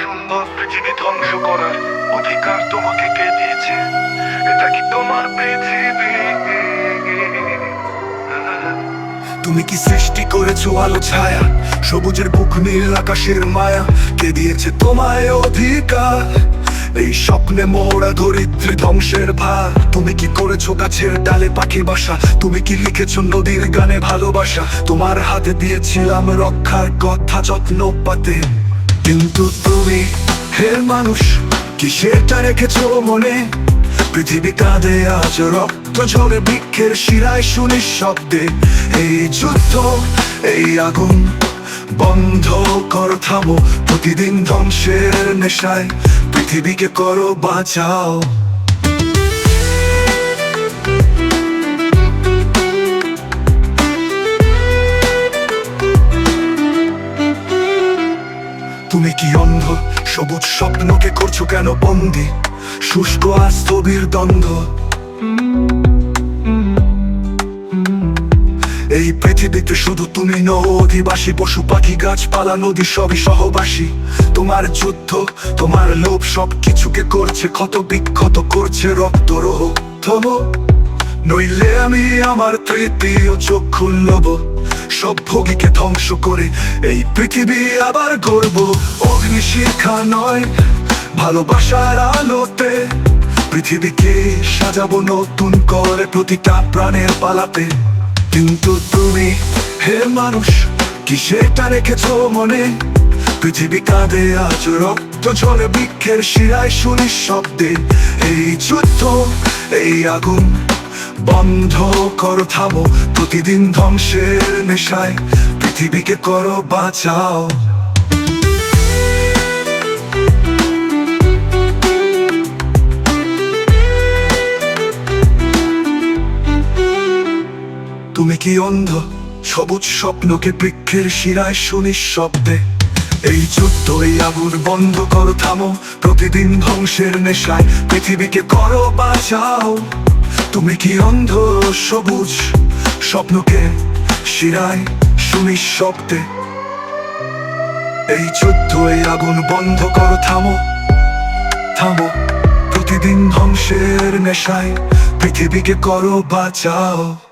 সুন্দর পৃথিবী ধ্বংস করার অধিকার তোমাকে কে দিয়েছে? এটা কি তোমার পৃথিবী? তুমি কি সৃষ্টি করেছ আলো, ছায়া? সবুজের বুক, নীল আকাশের মায়া? কে দিয়েছে তোমায় অধিকার? এই স্বপ্নে মোড়া ধরিত্রী ধ্বংসের ভার। তুমি কি করেছ গাছের ডালে পাখি বাসা? তুমি কি লিখেছো নদীর গানে ভালোবাসা? তোমার হাতে দিয়েছিলাম রক্ষার কথা, যত্ন পাতে কিন্তু তুমি হে মানুষ, কি সেটা রেখেছো মনে? পৃথিবী কাঁদে, আজ রক্ত ঝরে, বৃক্ষের শিরায় শুনি শব্দে এই যুদ্ধ, এই আগুন, বন্ধ কর, থামো। প্রতিদিন ধ্বংসের নেশায় পৃথিবীকে করো, বাঁচাও। তুমি কি অন্ধ? সবুজ স্বপ্নকে করছ কেন বন্দি? শুষ্ক আর স্থবির দ্বন্দ্ব। এই পৃথিবীতে শুধু তুমি নও অধিবাসী, পশু পাখি, গাছপালা, নদী, সবই সহবাসী। তোমার যুদ্ধ, তোমার লোভ সব কিছুকে করছে ক্ষত, বিক্ষত করছে রক্ত রোহ নইলে আমি আমার তৃতীয় চোখ খুলব সব ভোগীকে ধ্বংস করে এই পৃথিবী আবার গর্ব অগ্নিশিখা নয়, ভালোবাসার আলোতে পৃথিবীকে সাজাবো নতুন করে প্রতিটা প্রাণের পালাতে। কিন্তু তুমি হে মানুষ, কি সেটা রেখেছ মনে? পৃথিবী কাঁদে, আজ রক্ত ঝরে বৃক্ষের শিরায় শুনি শব্দে। এই যুদ্ধ, এই আগুন বন্ধ করো, থামো। প্রতিদিন ধ্বংসের নেশায় পৃথিবীকে করো, বাঁচাও। তুমি কি অন্ধ? সবুজ স্বপ্নকে বৃক্ষের শিরায় শুনিস শব্দে এই যুদ্ধ, এই আগুন বন্ধ করো, থামো। প্রতিদিন ধ্বংসের নেশায় পৃথিবীকে করো, বাঁচাও। তুমি কি অন্ধ, সবুজ স্বপ্নকে শিরায় শুনি শব্দে এই যুদ্ধ এই আগুন বন্ধ করো, থামো থামো। প্রতিদিন ধ্বংসের নেশায় পৃথিবীকে করো বাঁচাও।